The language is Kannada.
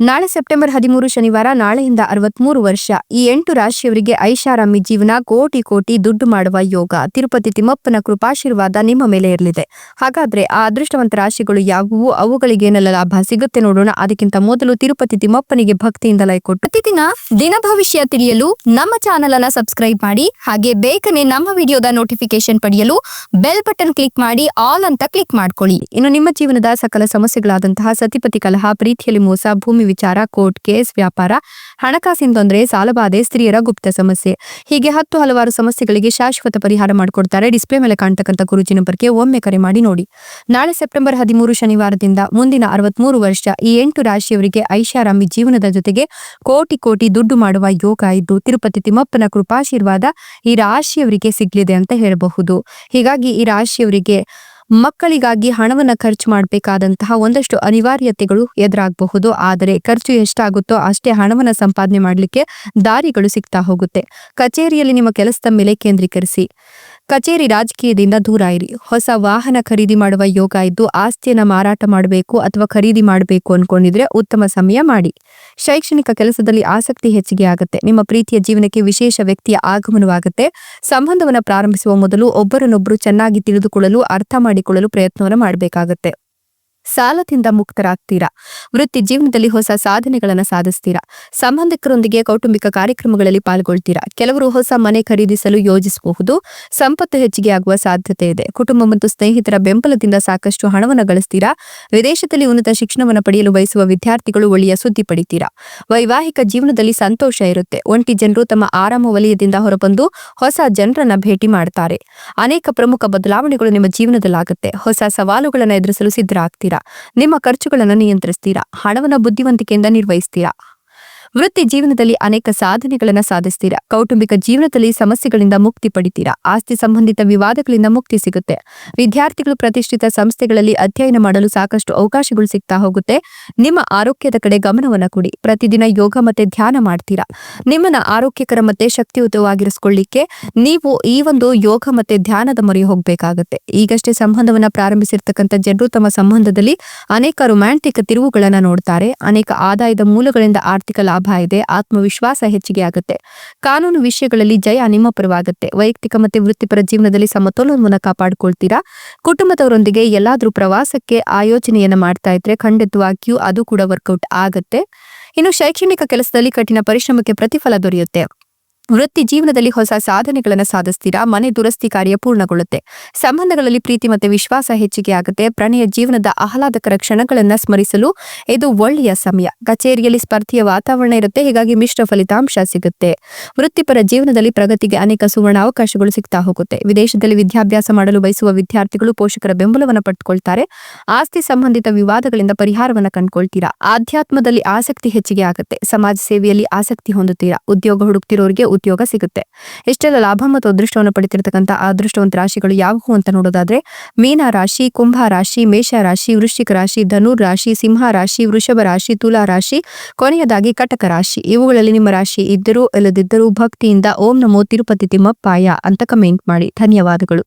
ನಾಳೆ ಸೆಪ್ಟೆಂಬರ್ ಹದಿಮೂರು ಶನಿವಾರ, ನಾಳೆಯಿಂದ ಅರವತ್ಮೂರು ವರ್ಷ, ಈ ಎಂಟು ರಾಶಿಯವರಿಗೆ ಐಷಾರಾಮಿ ಜೀವನ ಕೋಟಿ ಕೋಟಿ ದುಡ್ಡು ಮಾಡುವ ಯೋಗ. ತಿರುಪತಿ ತಿಮ್ಮಪ್ಪನ ಕೃಪಾಶೀರ್ವಾದ ನಿಮ್ಮ ಮೇಲೆ ಇರಲಿದೆ. ಹಾಗಾದ್ರೆ ಆ ಅದೃಷ್ಟವಂತ ರಾಶಿಗಳು ಯಾವುವು? ಅವುಗಳಿಗೇನೆಲ್ಲ ಲಾಭ ಸಿಗುತ್ತೆ ನೋಡೋಣ. ಅದಕ್ಕಿಂತ ಮೊದಲು ತಿರುಪತಿ ತಿಮ್ಮಪ್ಪನಿಗೆ ಭಕ್ತಿಯಿಂದ ಲೈ ಕೊಟ್ಟು. ಪ್ರತಿದಿನ ದಿನ ಭವಿಷ್ಯ ತಿಳಿಯಲು ನಮ್ಮ ಚಾನೆಲ್ ಅನ್ನ ಸಬ್ಸ್ಕ್ರೈಬ್ ಮಾಡಿ, ಹಾಗೆ ಬೇಗನೆ ನಮ್ಮ ವಿಡಿಯೋದ ನೋಟಿಫಿಕೇಶನ್ ಪಡೆಯಲು ಬೆಲ್ ಬಟನ್ ಕ್ಲಿಕ್ ಮಾಡಿ, ಆಲ್ ಅಂತ ಕ್ಲಿಕ್ ಮಾಡ್ಕೊಳ್ಳಿ. ಇನ್ನು ನಿಮ್ಮ ಜೀವನದ ಸಕಲ ಸಮಸ್ಯೆಗಳಾದಂತಹ ಸತಿಪತಿ ಕಲಹ, ಪ್ರೀತಿಯಲ್ಲಿ ಮೋಸ, ಭೂಮಿ ವಿಚಾರ, ಕೋರ್ಟ್ ಕೇಸ್, ವ್ಯಾಪಾರ, ಹಣಕಾಸಿನ ತೊಂದರೆ ಸಾಲಬಾಧೆ ಸ್ತ್ರೀಯರ ಗುಪ್ತ ಸಮಸ್ಯೆ. ಹೀಗೆ ಹತ್ತು ಹಲವಾರು ಸಮಸ್ಯೆಗಳಿಗೆ ಶಾಶ್ವತ ಪರಿಹಾರ ಮಾಡಿಕೊಡ್ತಾರೆ. ಡಿಸ್ಪ್ಲೇ ಮೇಲೆ ಕಾಣ್ತಕ್ಕಂಥ ಗುರುಜಿ ನಂಬರ್ಗೆ ಒಮ್ಮೆ ಕರೆ ಮಾಡಿ ನೋಡಿ. ನಾಳೆ ಸೆಪ್ಟೆಂಬರ್ ಹದಿಮೂರು ಶನಿವಾರದಿಂದ ಮುಂದಿನ ಅರವತ್ಮೂರು ವರ್ಷ ಈ ಎಂಟು ರಾಶಿಯವರಿಗೆ ಐಷಾರಾಮಿ ಜೀವನದ ಜೊತೆಗೆ ಕೋಟಿ ಕೋಟಿ ದುಡ್ಡು ಮಾಡುವ ಯೋಗ ಇದ್ದು, ತಿರುಪತಿ ತಿಮ್ಮಪ್ಪನ ಕೃಪಾಶೀರ್ವಾದ ಈ ರಾಶಿಯವರಿಗೆ ಸಿಗ್ಲಿದೆ ಅಂತ ಹೇಳಬಹುದು. ಹೀಗಾಗಿ ಈ ರಾಶಿಯವರಿಗೆ ಮಕ್ಕಳಿಗಾಗಿ ಹಣವನ್ನ ಖರ್ಚು ಮಾಡಬೇಕಾದಂತಹ ಒಂದಷ್ಟು ಅನಿವಾರ್ಯತೆಗಳು ಎದುರಾಗಬಹುದು. ಆದರೆ ಖರ್ಚು ಎಷ್ಟಾಗುತ್ತೋ ಅಷ್ಟೇ ಹಣವನ್ನ ಸಂಪಾದನೆ ಮಾಡಲಿಕ್ಕೆ ದಾರಿಗಳು ಸಿಗ್ತಾ ಹೋಗುತ್ತೆ. ಕಚೇರಿಯಲ್ಲಿ ನಿಮ್ಮ ಕೆಲಸದ ಮೇಲೆ ಕೇಂದ್ರೀಕರಿಸಿ. ಕಚೇರಿ ರಾಜಕೀಯದಿಂದ ದೂರ ಇರಿ. ಹೊಸ ವಾಹನ ಖರೀದಿ ಮಾಡುವ ಯೋಗ ಇದ್ದು, ಆಸ್ತಿಯನ್ನು ಮಾರಾಟ ಮಾಡಬೇಕು ಅಥವಾ ಖರೀದಿ ಮಾಡಬೇಕು ಅನ್ಕೊಂಡಿದ್ರೆ ಉತ್ತಮ ಸಮಯ ಮಾಡಿ. ಶೈಕ್ಷಣಿಕ ಕೆಲಸದಲ್ಲಿ ಆಸಕ್ತಿ ಹೆಚ್ಚಿಗೆ ಆಗುತ್ತೆ. ನಿಮ್ಮ ಪ್ರೀತಿಯ ಜೀವನಕ್ಕೆ ವಿಶೇಷ ವ್ಯಕ್ತಿಯ ಆಗಮನವಾಗುತ್ತೆ. ಸಂಬಂಧವನ್ನು ಪ್ರಾರಂಭಿಸುವ ಮೊದಲು ಒಬ್ಬರನ್ನೊಬ್ಬರು ಚೆನ್ನಾಗಿ ತಿಳಿದುಕೊಳ್ಳಲು, ಅರ್ಥ ಮಾಡಿಕೊಳ್ಳಲು ಪ್ರಯತ್ನವನ್ನು ಮಾಡಬೇಕಾಗತ್ತೆ. ಸಾಲದಿಂದ ಮುಕ್ತರಾಗ್ತೀರಾ? ವೃತ್ತಿ ಜೀವನದಲ್ಲಿ ಹೊಸ ಸಾಧನೆಗಳನ್ನು ಸಾಧಿಸ್ತೀರಾ? ಸಂಬಂಧಿಕರೊಂದಿಗೆ ಕೌಟುಂಬಿಕ ಕಾರ್ಯಕ್ರಮಗಳಲ್ಲಿ ಪಾಲ್ಗೊಳ್ತೀರಾ? ಕೆಲವರು ಹೊಸ ಮನೆ ಖರೀದಿಸಲು ಯೋಜಿಸಬಹುದು. ಸಂಪತ್ತು ಹೆಚ್ಚಿಗೆ ಆಗುವ ಸಾಧ್ಯತೆ ಇದೆ. ಕುಟುಂಬ ಮತ್ತು ಸ್ನೇಹಿತರ ಬೆಂಬಲದಿಂದ ಸಾಕಷ್ಟು ಹಣವನ್ನು ಗಳಿಸ್ತೀರಾ? ವಿದೇಶದಲ್ಲಿ ಉನ್ನತ ಶಿಕ್ಷಣವನ್ನು ಪಡೆಯಲು ಬಯಸುವ ವಿದ್ಯಾರ್ಥಿಗಳು ಒಳ್ಳೆಯ ಸುದ್ದಿ ಪಡಿತೀರಾ? ವೈವಾಹಿಕ ಜೀವನದಲ್ಲಿ ಸಂತೋಷ ಇರುತ್ತೆ. ಒಂಟಿ ಜನರು ತಮ್ಮ ಆರಾಮ ವಲಯದಿಂದ ಹೊರಬಂದು ಹೊಸ ಜನರನ್ನ ಭೇಟಿ ಮಾಡ್ತಾರೆ. ಅನೇಕ ಪ್ರಮುಖ ಬದಲಾವಣೆಗಳು ನಿಮ್ಮ ಜೀವನದಲ್ಲಾಗುತ್ತೆ. ಹೊಸ ಸವಾಲುಗಳನ್ನು ಎದುರಿಸಲು ಸಿದ್ಧರಾಗ್ತೀರಾ? ನಿಮ್ಮ ಖರ್ಚುಗಳನ್ನು ನಿಯಂತ್ರಿಸ್ತೀರಾ? ಹಣವನ್ನು ಬುದ್ಧಿವಂತಿಕೆಯಿಂದ ನಿರ್ವಹಿಸ್ತೀರಾ? ವೃತ್ತಿ ಜೀವನದಲ್ಲಿ ಅನೇಕ ಸಾಧನೆಗಳನ್ನು ಸಾಧಿಸ್ತೀರಾ? ಕೌಟುಂಬಿಕ ಜೀವನದಲ್ಲಿ ಸಮಸ್ಯೆಗಳಿಂದ ಮುಕ್ತಿ ಪಡಿತೀರಾ? ಆಸ್ತಿ ಸಂಬಂಧಿತ ವಿವಾದಗಳಿಂದ ಮುಕ್ತಿ ಸಿಗುತ್ತೆ. ವಿದ್ಯಾರ್ಥಿಗಳು ಪ್ರತಿಷ್ಠಿತ ಸಂಸ್ಥೆಗಳಲ್ಲಿ ಅಧ್ಯಯನ ಮಾಡಲು ಸಾಕಷ್ಟು ಅವಕಾಶಗಳು ಸಿಗ್ತಾ ಹೋಗುತ್ತೆ. ನಿಮ್ಮ ಆರೋಗ್ಯದ ಕಡೆ ಗಮನವನ್ನು ಕೊಡಿ. ಪ್ರತಿದಿನ ಯೋಗ ಮತ್ತೆ ಧ್ಯಾನ ಮಾಡ್ತೀರಾ? ನಿಮ್ಮನ್ನ ಆರೋಗ್ಯಕರ ಮತ್ತೆ ಶಕ್ತಿಯುತವಾಗಿರಿಸಿಕೊಳ್ಳಿಕ್ಕೆ ನೀವು ಈ ಒಂದು ಯೋಗ ಮತ್ತೆ ಧ್ಯಾನದ ಮೊರೆ ಹೋಗಬೇಕಾಗುತ್ತೆ. ಈಗಷ್ಟೇ ಸಂಬಂಧವನ್ನ ಪ್ರಾರಂಭಿಸಿರ್ತಕ್ಕಂಥ ಜನರು ತಮ್ಮ ಸಂಬಂಧದಲ್ಲಿ ಅನೇಕ ರೊಮ್ಯಾಂಟಿಕ್ ತಿರುವುಗಳನ್ನ ನೋಡ್ತಾರೆ. ಅನೇಕ ಆದಾಯದ ಮೂಲಗಳಿಂದ ಆರ್ಥಿಕ ಇದೆ, ಆತ್ಮವಿಶ್ವಾಸ ಹೆಚ್ಚಿಗೆ ಆಗುತ್ತೆ. ಕಾನೂನು ವಿಷಯಗಳಲ್ಲಿ ಜಯ ನಿಮ್ಮ ಪರವಾಗುತ್ತೆ. ವೈಯಕ್ತಿಕ ಮತ್ತೆ ವೃತ್ತಿಪರ ಜೀವನದಲ್ಲಿ ಸಮತೋಲನವನ್ನು ಕಾಪಾಡಿಕೊಳ್ತೀರಾ? ಕುಟುಂಬದವರೊಂದಿಗೆ ಎಲ್ಲಾದ್ರೂ ಪ್ರವಾಸಕ್ಕೆ ಆಯೋಜನೆಯನ್ನ ಮಾಡ್ತಾ ಇದ್ರೆ ಖಂಡಿತವಾಗಿಯೂ ಅದು ಕೂಡ ವರ್ಕೌಟ್ ಆಗುತ್ತೆ. ಇನ್ನು ಶೈಕ್ಷಣಿಕ ಕೆಲಸದಲ್ಲಿ ಕಠಿಣ ಪರಿಶ್ರಮಕ್ಕೆ ಪ್ರತಿಫಲ ದೊರೆಯುತ್ತೆ. ವೃತ್ತಿ ಜೀವನದಲ್ಲಿ ಹೊಸ ಸಾಧನೆಗಳನ್ನು ಸಾಧಿಸ್ತೀರಾ? ಮನೆ ದುರಸ್ತಿ ಕಾರ್ಯ ಪೂರ್ಣಗೊಳ್ಳುತ್ತೆ. ಸಂಬಂಧಗಳಲ್ಲಿ ಪ್ರೀತಿ ಮತ್ತೆ ವಿಶ್ವಾಸ ಹೆಚ್ಚಿಗೆ ಆಗುತ್ತೆ. ಪ್ರಣಯ ಜೀವನದ ಆಹ್ಲಾದಕರ ಕ್ಷಣಗಳನ್ನು ಸ್ಮರಿಸಲು ಇದು ಒಳ್ಳೆಯ ಸಮಯ. ಕಚೇರಿಯಲ್ಲಿ ಸ್ಪರ್ಧೆಯ ವಾತಾವರಣ ಇರುತ್ತೆ. ಹೀಗಾಗಿ ಮಿಶ್ರ ಫಲಿತಾಂಶ ಸಿಗುತ್ತೆ. ವೃತ್ತಿಪರ ಜೀವನದಲ್ಲಿ ಪ್ರಗತಿಗೆ ಅನೇಕ ಸುವರ್ಣ ಅವಕಾಶಗಳು ಸಿಗ್ತಾ ಹೋಗುತ್ತೆ. ವಿದೇಶದಲ್ಲಿ ವಿದ್ಯಾಭ್ಯಾಸ ಮಾಡಲು ಬಯಸುವ ವಿದ್ಯಾರ್ಥಿಗಳು ಪೋಷಕರ ಬೆಂಬಲವನ್ನು ಪಡೆದುಕೊಳ್ತಾರೆ ಆಸ್ತಿ ಸಂಬಂಧಿತ ವಿವಾದಗಳಿಂದ ಪರಿಹಾರವನ್ನು ಕಂಡುಕೊಳ್ತೀರಾ? ಆಧ್ಯಾತ್ಮದಲ್ಲಿ ಆಸಕ್ತಿ ಹೆಚ್ಚಿಗೆ ಆಗುತ್ತೆ. ಸಮಾಜ ಸೇವೆಯಲ್ಲಿ ಆಸಕ್ತಿ ಹೊಂದುತ್ತೀರಾ? ಉದ್ಯೋಗ ಹುಡುಕ್ತಿರೋರಿಗೆ ಉದ್ಯೋಗ ಸಿಗುತ್ತೆ. ಇಷ್ಟೆಲ್ಲ ಲಾಭ ಮತ್ತು ಅದೃಷ್ಟವನ್ನು ಪಡೆತಿರ್ತಕ್ಕಂಥ ಅದೃಷ್ಟವಂತ ರಾಶಿಗಳು ಯಾವುವು ಅಂತ ನೋಡೋದಾದ್ರೆ, ಮೀನ ರಾಶಿ, ಕುಂಭ ರಾಶಿ, ಮೇಷ ರಾಶಿ, ವೃಶ್ಚಿಕ ರಾಶಿ, ಧನುರ್ ರಾಶಿ, ಸಿಂಹ ರಾಶಿ, ವೃಷಭ ರಾಶಿ, ತುಲಾ ರಾಶಿ, ಕೊನೆಯದಾಗಿ ಕಟಕ ರಾಶಿ. ಇವುಗಳಲ್ಲಿ ನಿಮ್ಮ ರಾಶಿ ಇದ್ದರೂ ಇಲ್ಲದಿದ್ದರೂ ಭಕ್ತಿಯಿಂದ ಓಂ ನಮೋ ತಿರುಪತಿ ತಿಮ್ಮಪ್ಪಾಯ ಅಂತ ಕಮೆಂಟ್ ಮಾಡಿ. ಧನ್ಯವಾದಗಳು.